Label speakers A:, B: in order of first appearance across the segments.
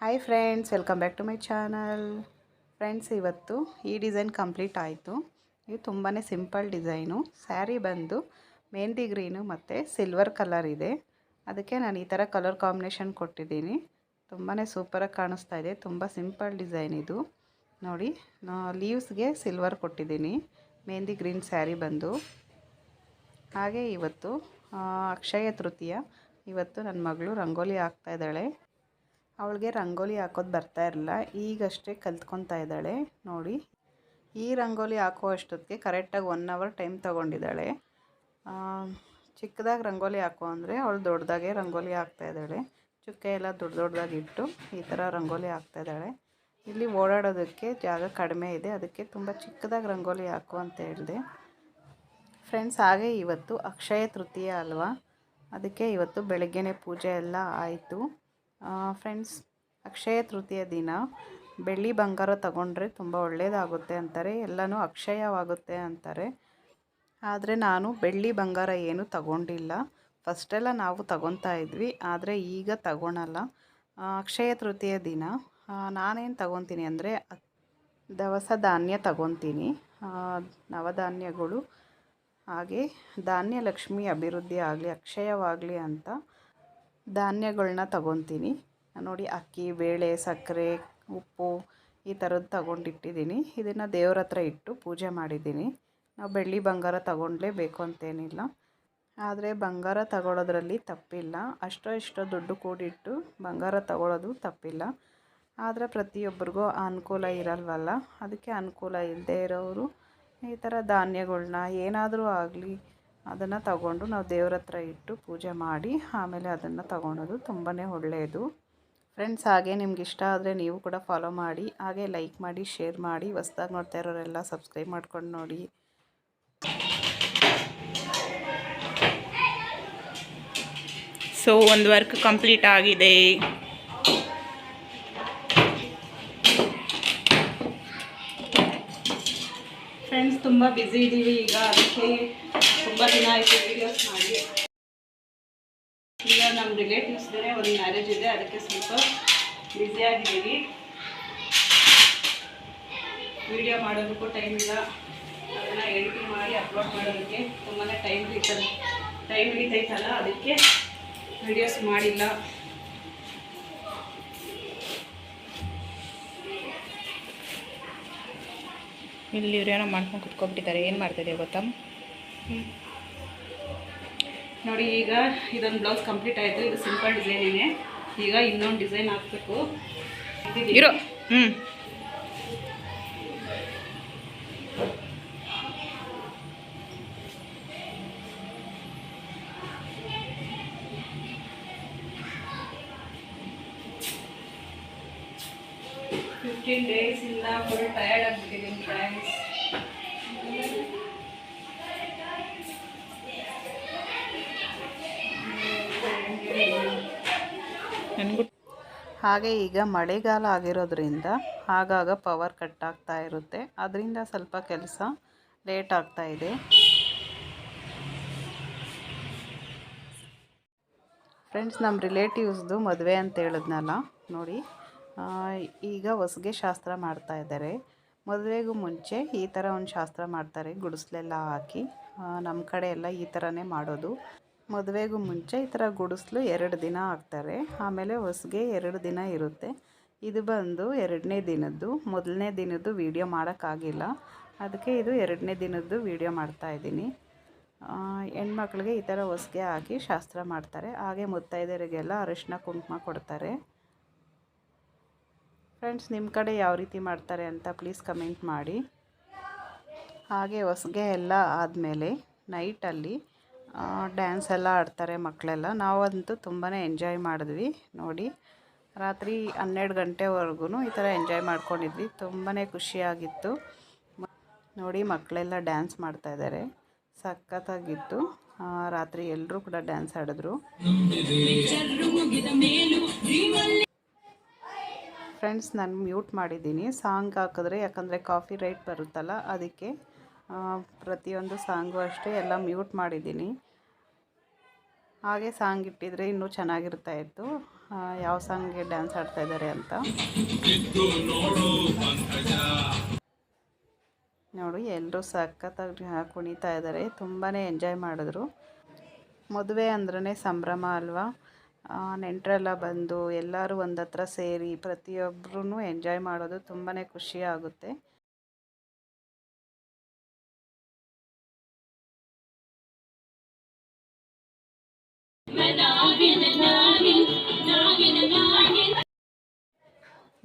A: Hi friends welcome back to my channel friends ಇವತ್ತು ಈ design complete ಆಯಿತು. ಇದು ತುಂಬಾ ಸಿಂಪಲ್ ಡಿಸೈನು ಸ್ಯಾರಿ ಬಂದು ಮೆಹಂದಿ ಗ್ರೀನು ಮತ್ತು ಸಿಲ್ವರ್ ಕಲರ್ ಇದೆ. ಅದಕ್ಕೆ ನಾನು ಈ ಥರ ಕಲರ್ ಕಾಂಬಿನೇಷನ್ ಕೊಟ್ಟಿದ್ದೀನಿ. ತುಂಬಾ ಸೂಪರಾಗಿ ಕಾಣಿಸ್ತಾ ಇದೆ. ತುಂಬ ಸಿಂಪಲ್ ಡಿಸೈನ್ ಇದು. ನೋಡಿ ಲೀವ್ಸ್ಗೆ ಸಿಲ್ವರ್ ಕೊಟ್ಟಿದ್ದೀನಿ. ಮೆಹಂದಿ ಗ್ರೀನ್ ಸ್ಯಾರಿ ಬಂದು. ಹಾಗೆ ಇವತ್ತು ಅಕ್ಷಯ ತೃತೀಯ. ಇವತ್ತು ನನ್ನ ಮಗಳು ರಂಗೋಲಿ ಹಾಕ್ತಾ ಇದ್ದಾಳೆ. ಅವಳಿಗೆ ರಂಗೋಲಿ ಹಾಕೋದು ಬರ್ತಾ ಇರಲಿಲ್ಲ ಈಗಷ್ಟೇ ಕಲ್ತ್ಕೊತಾ ಇದ್ದಾಳೆ, ನೋಡಿ. ಈ ರಂಗೋಲಿ ಹಾಕೋ ಅಷ್ಟೊತ್ತಿಗೆ ಕರೆಕ್ಟಾಗಿ ಒನ್ ಅವರ್ ಟೈಮ್ ತೊಗೊಂಡಿದ್ದಾಳೆ. ಚಿಕ್ಕದಾಗಿ ರಂಗೋಲಿ ಹಾಕೋ ಅಂದರೆ ಅವಳು ದೊಡ್ಡದಾಗೆ ರಂಗೋಲಿ ಹಾಕ್ತಾ ಇದ್ದಾಳೆ. ಚುಕ್ಕೆ ಎಲ್ಲ ದೊಡ್ಡ ದೊಡ್ಡದಾಗಿ ಇಟ್ಟು ಈ ಥರ ರಂಗೋಲಿ ಹಾಕ್ತಾ ಇದ್ದಾಳೆ. ಇಲ್ಲಿ ಓಡಾಡೋದಕ್ಕೆ ಜಾಗ ಕಡಿಮೆ ಇದೆ, ಅದಕ್ಕೆ ತುಂಬ ಚಿಕ್ಕದಾಗಿ ರಂಗೋಲಿ ಹಾಕು ಅಂತ ಹೇಳಿದೆ. ಫ್ರೆಂಡ್ಸ್ ಹಾಗೆ ಇವತ್ತು ಅಕ್ಷಯ ತೃತೀಯ ಅಲ್ವಾ? ಅದಕ್ಕೆ ಇವತ್ತು ಬೆಳಗ್ಗೆನೇ ಪೂಜೆ ಎಲ್ಲ ಆಯಿತು. ಫ್ರೆಂಡ್ಸ್ ಅಕ್ಷಯ ತೃತೀಯ ದಿನ. ಬೆಳ್ಳಿ ಬಂಗಾರ ತಗೊಂಡ್ರೆ ತುಂಬ ಒಳ್ಳೆಯದಾಗುತ್ತೆ ಅಂತಾರೆ. ಎಲ್ಲನೂ ಅಕ್ಷಯವಾಗುತ್ತೆ ಅಂತಾರೆ. ಆದರೆ ನಾನು ಬೆಳ್ಳಿ ಬಂಗಾರ ಏನು ತಗೊಂಡಿಲ್ಲ. ಫಸ್ಟೆಲ್ಲ ನಾವು ತಗೊತಾ ಇದ್ವಿ. ಆದರೆ ಈಗ ತಗೊಳಲ್ಲ. ಅಕ್ಷಯ ತೃತೀಯ ದಿನ. ನಾನೇನು ತಗೊತೀನಿ ಅಂದರೆ ದವಸ ಧಾನ್ಯ ತಗೊತೀನಿ. ನವಧಾನ್ಯಗಳು. ಹಾಗೆ ಧಾನ್ಯ ಲಕ್ಷ್ಮಿ ಅಭಿವೃದ್ಧಿ ಆಗಲಿ, ಅಕ್ಷಯವಾಗಲಿ ಅಂತ ಧಾನ್ಯಗಳನ್ನ ತಗೊತೀನಿ. ನೋಡಿ ಅಕ್ಕಿ, ಬೇಳೆ, ಸಕ್ಕರೆ, ಉಪ್ಪು ಈ ಥರದ್ದು ತಗೊಂಡಿಟ್ಟಿದ್ದೀನಿ. ಇದನ್ನು ದೇವ್ರ ಹತ್ರ ಇಟ್ಟು ಪೂಜೆ ಮಾಡಿದ್ದೀನಿ. ನಾವು ಬೆಳ್ಳಿ ಬಂಗಾರ ತಗೊಳ್ಲೇಬೇಕು ಅಂತೇನಿಲ್ಲ. ಆದರೆ ಬಂಗಾರ ತಗೊಳ್ಳೋದ್ರಲ್ಲಿ ತಪ್ಪಿಲ್ಲ. ಅಷ್ಟೋ ಇಷ್ಟೋ ದುಡ್ಡು ಕೂಡಿಟ್ಟು ಬಂಗಾರ ತಗೊಳ್ಳೋದು ತಪ್ಪಿಲ್ಲ. ಆದರೆ ಪ್ರತಿಯೊಬ್ಬರಿಗೂ ಅನುಕೂಲ ಇರಲ್ವಲ್ಲ? ಅದಕ್ಕೆ ಅನುಕೂಲ ಇಲ್ಲದೆ ಇರೋರು ಈ ಥರ ಧಾನ್ಯಗಳನ್ನ ಏನಾದರೂ ಆಗಲಿ ಅದನ್ನು ತಗೊಂಡು ನಾವು ದೇವ್ರ ಹತ್ರ ಇಟ್ಟು ಪೂಜೆ ಮಾಡಿ ಆಮೇಲೆ ಅದನ್ನು ತಗೊಳೋದು ತುಂಬಾ ಒಳ್ಳೆಯದು. ಫ್ರೆಂಡ್ಸ್ ಹಾಗೆ ನಿಮ್ಗೆ ಇಷ್ಟ ಆದರೆ ನೀವು ಕೂಡ ಫಾಲೋ ಮಾಡಿ, ಹಾಗೆ ಲೈಕ್ ಮಾಡಿ ಶೇರ್ ಮಾಡಿ, ಹೊಸ್ದಾಗಿ ನೋಡ್ತಾ ಇರೋರೆಲ್ಲ ಸಬ್ಸ್ಕ್ರೈಬ್ ಮಾಡ್ಕೊಂಡು ನೋಡಿ.
B: ಸೊ ಒಂದು ವರ್ಕ್ ಕಂಪ್ಲೀಟ್ ಆಗಿದೆ.
A: ಫ್ರೆಂಡ್ಸ್ ತುಂಬ ಬ್ಯುಸಿ ಇದ್ದೀವಿ ಈಗ ಅದಕ್ಕೆ ತುಂಬ ದಿನ ಆಯಿತು ವೀಡಿಯೋಸ್ ಮಾಡಿ. ಈಗ ನಮ್ಮ ರಿಲೇಟಿವ್ಸ್ ಬೇರೆ ಒಂದು ಮ್ಯಾರೇಜ್ ಇದೆ. ಅದಕ್ಕೆ ಸ್ವಲ್ಪ ಬ್ಯುಸಿಯಾಗಿದ್ದೀವಿ ವಿಡಿಯೋ ಮಾಡೋದಕ್ಕೂ ಟೈಮ್ ಇಲ್ಲ. ಅದನ್ನು ಎಡಿಟಿಂಗ್ ಮಾಡಿ ಅಪ್ಲೋಡ್ ಮಾಡೋದಕ್ಕೆ ತುಂಬಾ ಟೈಮ್ ಹಿಡಿತದೆ. ಟೈಮ್ ಹಿಡಿತೈತಲ್ಲ, ಅದಕ್ಕೆ ವಿಡಿಯೋಸ್ ಮಾಡಿಲ್ಲ.
B: ಇಲ್ಲಿ ಇವ್ರೇನೋ ಮಾಡ್ಕೊಂಡು ಕುತ್ಕೊಂಡ್ಬಿಟ್ಟಿದ್ದಾರೆ. ಏನು ಮಾಡ್ತಿದೆ ಗೊತ್ತಾ?
A: ನೋಡಿ ಈಗ ಇದೊಂದು ಬ್ಲೌಸ್ ಕಂಪ್ಲೀಟ್ ಆಯಿತು. ಇದು ಸಿಂಪಲ್ ಡಿಸೈನಿಗೆ ಈಗ ಇನ್ನೊಂದು ಡಿಸೈನ್ ಹಾಕ್ಬೇಕು.
B: ಇರೋ. ಹ್ಞೂ
A: ಫಿಫ್ಟೀನ್ ಡೇಸಿಂದ ಫುಲ್ ಟಯರ್ಡ್ ಆಗಿಬಿಟ್ಟಿದ್ದೀನಿ ಫ್ರೆಂಡ್ಸ್ ಹಾಗೆ ಈಗ ಮಳೆಗಾಲ ಆಗಿರೋದ್ರಿಂದ ಆಗಾಗ ಪವರ್ ಕಟ್ ಆಗ್ತಾ ಇರುತ್ತೆ. ಅದರಿಂದ ಸ್ವಲ್ಪ ಕೆಲಸ ಲೇಟ್ ಆಗ್ತಾ ಇದೆ. ಫ್ರೆಂಡ್ಸ್ ನಮ್ಮ ರಿಲೇಟಿವ್ಸ್ದು ಮದುವೆ ಅಂತ ಹೇಳಿದ್ನಲ್ಲ, ನೋಡಿ. ಈಗ ಹೊಸಗೆ ಶಾಸ್ತ್ರ ಮಾಡ್ತಾ ಇದ್ದಾರೆ. ಮದುವೆಗೂ ಮುಂಚೆ ಈ ಥರ ಒಂದು ಶಾಸ್ತ್ರ ಮಾಡ್ತಾರೆ, ಗುಡಿಸ್ಲೆಲ್ಲ ಹಾಕಿ. ನಮ್ಮ ಕಡೆ ಎಲ್ಲ ಈ ಥರನೇ ಮಾಡೋದು. ಮದುವೆಗೂ ಮುಂಚೆ ಈ ಥರ ಗುಡಿಸ್ಲು ಎರಡು ದಿನ ಹಾಕ್ತಾರೆ. ಆಮೇಲೆ ಹೊಸಗೆ ಎರಡು ದಿನ ಇರುತ್ತೆ. ಇದು ಬಂದು ಎರಡನೇ ದಿನದ್ದು, ಮೊದಲನೇ ದಿನದ್ದು ವೀಡಿಯೋ ಮಾಡೋಕ್ಕಾಗಿಲ್ಲ ಅದಕ್ಕೆ ಇದು ಎರಡನೇ ದಿನದ್ದು ವೀಡಿಯೋ ಮಾಡ್ತಾ ಇದ್ದೀನಿ. ಹೆಣ್ಮಕ್ಳಿಗೆ ಈ ಥರ ಹೊಸಗೆ ಹಾಕಿ ಶಾಸ್ತ್ರ ಮಾಡ್ತಾರೆ. ಹಾಗೆ ಮುತ್ತೈದೆಯರಿಗೆಲ್ಲ ಅರಿಶಿನ ಕುಂಕುಮ ಕೊಡ್ತಾರೆ. ಫ್ರೆಂಡ್ಸ್ ನಿಮ್ಮ ಕಡೆ ಯಾವ ರೀತಿ ಮಾಡ್ತಾರೆ ಅಂತ ಪ್ಲೀಸ್ ಕಮೆಂಟ್ ಮಾಡಿ. ಹಾಗೆ ಹೊಸ್ಗೆ ಎಲ್ಲ ಆದಮೇಲೆ ನೈಟಲ್ಲಿ ಡ್ಯಾನ್ಸ್ ಎಲ್ಲ ಆಡ್ತಾರೆ ಮಕ್ಕಳೆಲ್ಲ ನಾವಂತೂ ತುಂಬಾ ಎಂಜಾಯ್ ಮಾಡಿದ್ವಿ. ನೋಡಿ, ರಾತ್ರಿ ಹನ್ನೆರಡು ಗಂಟೆವರೆಗೂ ಈ ಥರ ಎಂಜಾಯ್ ಮಾಡ್ಕೊಂಡಿದ್ವಿ. ತುಂಬಾ ಖುಷಿಯಾಗಿತ್ತು. ನೋಡಿ ಮಕ್ಕಳೆಲ್ಲ ಡ್ಯಾನ್ಸ್ ಮಾಡ್ತಾಯಿದ್ದಾರೆ ಸಖತ್ತಾಗಿತ್ತು. ರಾತ್ರಿ ಎಲ್ಲರೂ ಕೂಡ ಡ್ಯಾನ್ಸ್ ಆಡಿದ್ರು. ಫ್ರೆಂಡ್ಸ್, ನಾನು ಮ್ಯೂಟ್ ಮಾಡಿದ್ದೀನಿ. ಸಾಂಗ್ ಹಾಕಿದ್ರೆ ಯಾಕಂದರೆ ಕಾಫಿ ರೈಟ್ ಬರುತ್ತಲ್ಲ, ಅದಕ್ಕೆ ಪ್ರತಿಯೊಂದು ಸಾಂಗು ಅಷ್ಟೇ ಎಲ್ಲ ಮ್ಯೂಟ್ ಮಾಡಿದ್ದೀನಿ. ಹಾಗೆ ಸಾಂಗ್ ಇಟ್ಟಿದ್ರೆ ಇನ್ನೂ ಚೆನ್ನಾಗಿರ್ತಾ ಇತ್ತು. ಯಾವ ಸಾಂಗ್ಗೆ ಡ್ಯಾನ್ಸ್ ಆಡ್ತಾ ಇದ್ದಾರೆ ಅಂತ. ನೋಡಿ ಎಲ್ಲರೂ ಸಖತ್ತಾಗಿ ಕುಣಿತಾ ಇದ್ದಾರೆ. ತುಂಬಾ ಎಂಜಾಯ್ ಮಾಡಿದ್ರು. ಮದುವೆ ಅಂದ್ರೇ ಸಂಭ್ರಮ ಅಲ್ವಾ? ನೆಂಟರೆಲ್ಲ ಬಂದು ಎಲ್ಲರೂ ಒಂದು ಹತ್ರ ಸೇರಿ ಪ್ರತಿಯೊಬ್ಬರೂ ಎಂಜಾಯ್ ಮಾಡೋದು ತುಂಬಾ ಖುಷಿ ಆಗುತ್ತೆ.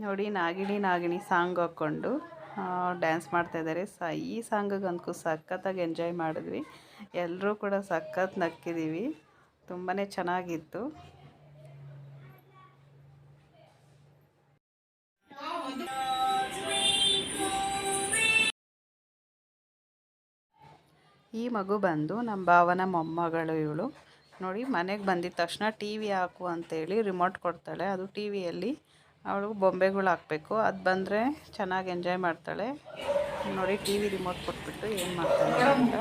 A: ನೋಡಿ ನಾಗಿಣಿ ನಾಗಿಣಿ ಸಾಂಗ್ ಹಾಕ್ಕೊಂಡು ಡ್ಯಾನ್ಸ್ ಮಾಡ್ತಾ ಇದ್ದಾರೆ ಸ, ಈ ಸಾಂಗಿಗಂತೂ ಸಖತ್ತಾಗಿ ಎಂಜಾಯ್ ಮಾಡಿದ್ವಿ. ಎಲ್ಲರೂ ಕೂಡ ಸಖತ್ ನಕ್ಕಿದ್ದೀವಿ ತುಂಬಾ ಚೆನ್ನಾಗಿತ್ತು. ಈ ಮಗು ಬಂದು ನಮ್ಮ ಭಾವನ ಮೊಮ್ಮಗಳು ಇವಳು. ನೋಡಿ ಮನೆಗೆ ಬಂದಿದ ತಕ್ಷಣ ಟಿ ವಿ ಹಾಕು ಅಂತೇಳಿ ರಿಮೋಟ್ ಕೊಡ್ತಾಳೆ. ಅದು ಟಿ ವಿಯಲ್ಲಿ ಅವಳು ಬೊಂಬೆಗಳು ಹಾಕಬೇಕು. ಅದು ಬಂದರೆ ಚೆನ್ನಾಗಿ ಎಂಜಾಯ್ ಮಾಡ್ತಾಳೆ. ನೋಡಿ ಟಿ ವಿ ರಿಮೋಟ್ ಕೊಟ್ಬಿಟ್ಟು ಏನು ಮಾಡ್ತಾಳೆ ಅಂತ.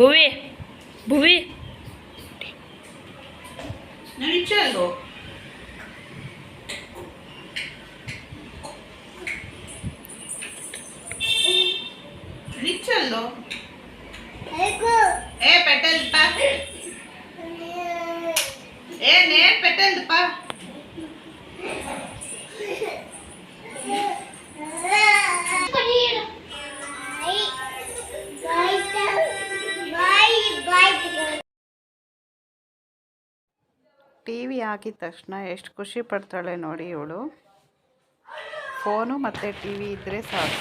B: ಭುವಿ
C: petel nel
A: cielo. Nel. ಹಾಕಿದ ತಕ್ಷಣ ಎಷ್ಟು ಖುಷಿ ಪಡ್ತಾಳೆ ನೋಡಿ ಇವಳು. ಫೋನು ಮತ್ತು ಟಿ ವಿ ಇದ್ದರೆ ಸಾಕು.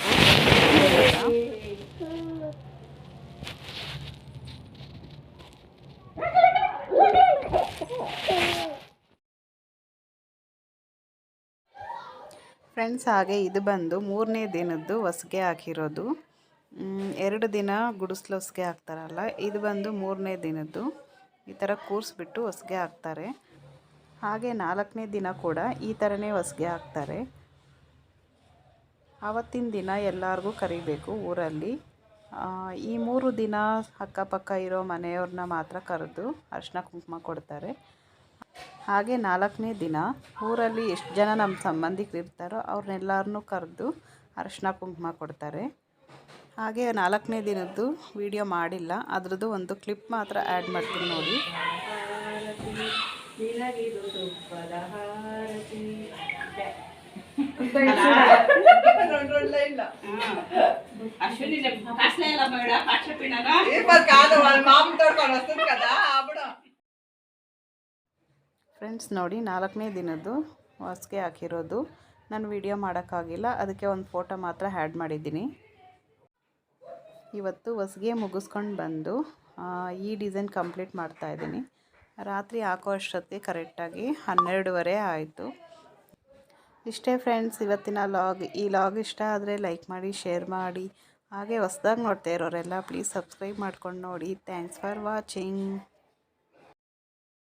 A: ಫ್ರೆಂಡ್ಸ್, ಹಾಗೆ ಇದು ಬಂದು ಮೂರನೇ ದಿನದ್ದು ಹೊಸ್ಗೆ ಹಾಕಿರೋದು ಎರಡು ದಿನ ಗುಡಿಸ್ಲು ಹೊಸ್ಗೆ ಹಾಕ್ತಾರಲ್ಲ ಇದು ಬಂದು ಮೂರನೇ ದಿನದ್ದು. ಈ ಥರ ಕೂರಿಸ್ಬಿಟ್ಟು ಹೊಸ್ಗೆ ಹಾಕ್ತಾರೆ ಹಾಗೆ ನಾಲ್ಕನೇ ದಿನ ಕೂಡ ಈ ಥರನೇ ಹೊಸಿಗೆ ಹಾಕ್ತಾರೆ. ಆವತ್ತಿನ ದಿನ ಎಲ್ಲರಿಗೂ ಕರಿಬೇಕು ಊರಲ್ಲಿ. ಈ ಮೂರು ದಿನ ಅಕ್ಕಪಕ್ಕ ಇರೋ ಮನೆಯವ್ರನ್ನ ಮಾತ್ರ ಕರೆದು ಅರಿಶಿನ ಕುಂಕುಮ ಕೊಡ್ತಾರೆ. ಹಾಗೆ ನಾಲ್ಕನೇ ದಿನ ಊರಲ್ಲಿ ಎಷ್ಟು ಜನ ನಮ್ಮ ಸಂಬಂಧಿಕರು ಇರ್ತಾರೋ ಅವ್ರನ್ನೆಲ್ಲರನ್ನೂ ಕರೆದು ಅರಿಶಿನ ಕುಂಕುಮ ಕೊಡ್ತಾರೆ. ಹಾಗೆ ನಾಲ್ಕನೇ ದಿನದ್ದು ವಿಡಿಯೋ ಮಾಡಿಲ್ಲ. ಅದರದ್ದು ಒಂದು ಕ್ಲಿಪ್ ಮಾತ್ರ ಆ್ಯಡ್ ಮಾಡ್ತೀನಿ ನೋಡಿ. ಫ್ರೆಂಡ್ಸ್ ನೋಡಿ, ನಾಲ್ಕನೇ ದಿನದ್ದು ವಾಸ್ಗೆ ಹಾಕಿರೋದು. ನಾನು ವಿಡಿಯೋ ಮಾಡೋಕ್ಕಾಗಿಲ್ಲ, ಅದಕ್ಕೆ ಒಂದು ಫೋಟೋ ಮಾತ್ರ ಆ್ಯಡ್ ಮಾಡಿದ್ದೀನಿ. ಇವತ್ತು ಹೊಸ್ಗೆ ಮುಗಿಸ್ಕೊಂಡು ಬಂದು ಈ ಡಿಸೈನ್ ಕಂಪ್ಲೀಟ್ ಮಾಡ್ತಾ ಇದ್ದೀನಿ. ರಾತ್ರಿ ಹಾಕೋ ಅಷ್ಟೊತ್ತಿಗೆ ಕರೆಕ್ಟಾಗಿ ಹನ್ನೆರಡುವರೆ ಆಯಿತು. ಇಷ್ಟೇ ಫ್ರೆಂಡ್ಸ್ ಇವತ್ತಿನ ಲಾಗ್ ಈ ಲಾಗ್ ಇಷ್ಟ ಆದರೆ ಲೈಕ್ ಮಾಡಿ ಶೇರ್ ಮಾಡಿ. ಹಾಗೆ ಹೊಸ್ದಾಗಿ ನೋಡ್ತಾ ಇರೋರೆಲ್ಲ ಪ್ಲೀಸ್ ಸಬ್ಸ್ಕ್ರೈಬ್ ಮಾಡ್ಕೊಂಡು ನೋಡಿ. Thanks for watching